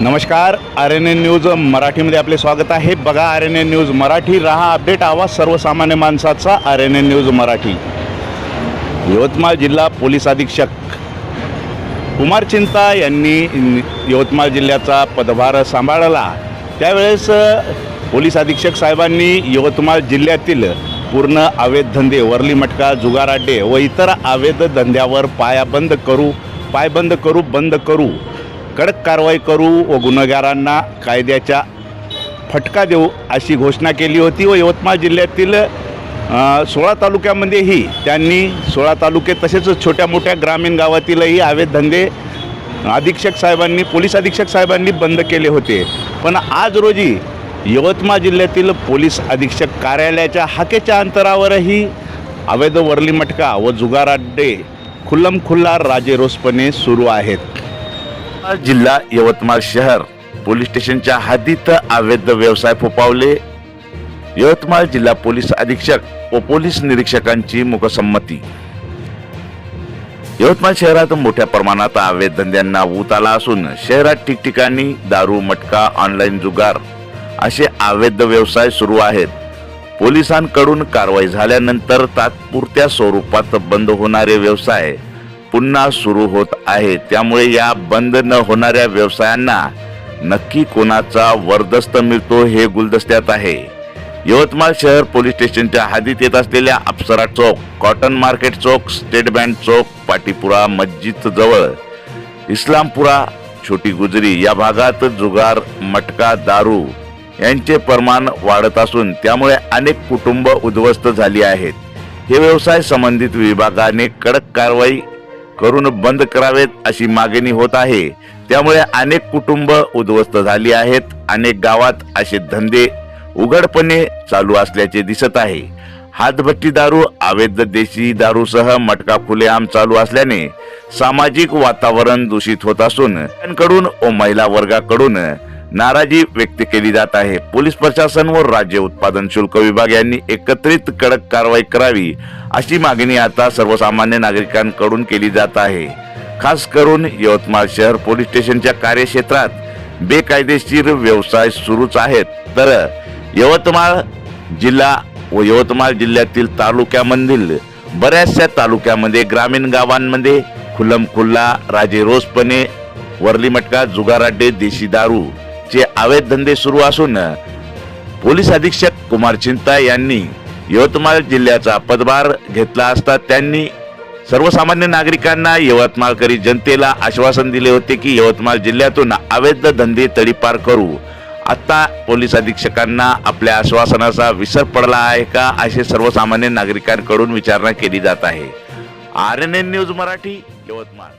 नमस्कार R N N news मराठीमध्ये आपले स्वागत आहे. बघा R N N news Marathi रहा अपडेट आवाज सर्वसामान्य माणसाचा R N N news Marathi. Yavatmal जिल्हा पोलीस अधीक्षक कुमार चिंता यांनी यवतमाळ जिल्ह्याचा पदभार सांभाळला. त्यावेळेस पोलीस अधीक्षक साहेबांनी यवतमाळ जिल्ह्यातील पूर्ण अवैध धंदे वरली मटका जुगार अड्डे व इतर अवैध धंद्यावर पायाबंद करू पायबंद करू बंद करू कडक कारवाई करू व गुन्हेगारांना कायद्याच्या फटका देऊ अशी घोषणा केली होती व यवतमाळ जिल्ह्यातील सोळा तालुक्यामध्येही त्यांनी सोळा तालुके तसेच छोट्या मोठ्या ग्रामीण गावातीलही अवैध धंदे अधीक्षक साहेबांनी पोलीस अधीक्षक साहेबांनी बंद केले होते. पण आज रोजी यवतमाळ जिल्ह्यातील पोलीस अधीक्षक कार्यालयाच्या हाकेच्या अंतरावरही अवैध वरली मटका व जुगार अड्डे खुल्लम खुल्ला राजेरोसपणे सुरू आहेत. जिल्हा यवतमाळ शहर. पोलीस स्टेशनच्या हद्दीत अवैध व्यवसाय फोपावले यवतमाळ जिल्हा पोलीस अधीक्षक व पोलीस निरीक्षकांची मुखसंमती. यवतमाळ शहरात मोठ्या प्रमाणात अवैध धंद्यांना ऊत आला असून शहरात ठिकठिकाणी दारू मटका ऑनलाईन जुगार असे अवैध व्यवसाय सुरू आहेत. पोलिसांकडून कारवाई झाल्यानंतर तात्पुरत्या स्वरूपात बंद होणारे व्यवसाय पुन्हा सुरू होत आहे. त्यामुळे या बंद न होणाऱ्या व्यवसायांना नक्की कोणाचा वरदस्त मिळतो हे गुलदस्त्यात आहे. यवतमाळ शहर पोलीस स्टेशनच्या हद्दीत येत असलेल्या Apsara Chowk cotton market Chowk state bank Chowk Patipura मस्जिद जवळ इस्लामपुरा छोटी गुजरी या भागात जुगार मटका दारू यांचे प्रमाण वाढत असून त्यामुळे अनेक कुटुंब उद्ध्वस्त झाली आहेत. हे व्यवसाय संबंधित विभागाने कडक कारवाई करून बंद करावेत अशी मागणी होत आहे. त्यामुळे अनेक कुटुंब उद्ध्वस्त झाली आहेत. अनेक गावात असे धंदे उघडपणे चालू असल्याचे दिसत आहे. हातभट्टी दारू अवैध देशी दारूसह मटका खुलेआम चालू असल्याने सामाजिक वातावरण दूषित होत असून कडून व महिला वर्गाकडून नाराजी व्यक्त केली जात आहे. पोलीस प्रशासन व राज्य उत्पादन शुल्क विभाग यांनी एकत्रित कडक कारवाई करावी अशी मागणी आता सर्वसामान्य नागरिकांकडून केली जात आहे. खास करून यवतमाळ शहर पोलीस स्टेशनच्या कार्यक्षेत्रात बेकायदेशीर व्यवसाय सुरूच आहेत. तर यवतमाळ जिल्हा व यवतमाळ जिल्ह्यातील तालुक्यामधील बऱ्याचशा तालुक्यामध्ये ग्रामीण गावांमध्ये खुल्लम खुल्ला राजे रोजपणे मटका जुगाराड्डे देशी दारू चे अवैध धंदे सुरू असून पोलीस अधीक्षक कुमार चिंता यांनी यवतमाळ जिल्ह्याचा पदभार घेतला असता त्यांनी सर्वसामान्य नागरिकांना यवतमाळकरी जनतेला आश्वासन दिले होते की यवतमाळ जिल्ह्यातून अवैध धंदे तडीपार करू. आता पोलीस अधीक्षकांना आपल्या आश्वासनाचा विसर पडला आहे का असे सर्वसामान्य नागरिकांकडून विचारणा केली जात आहे. R N N news Marathi Yavatmal.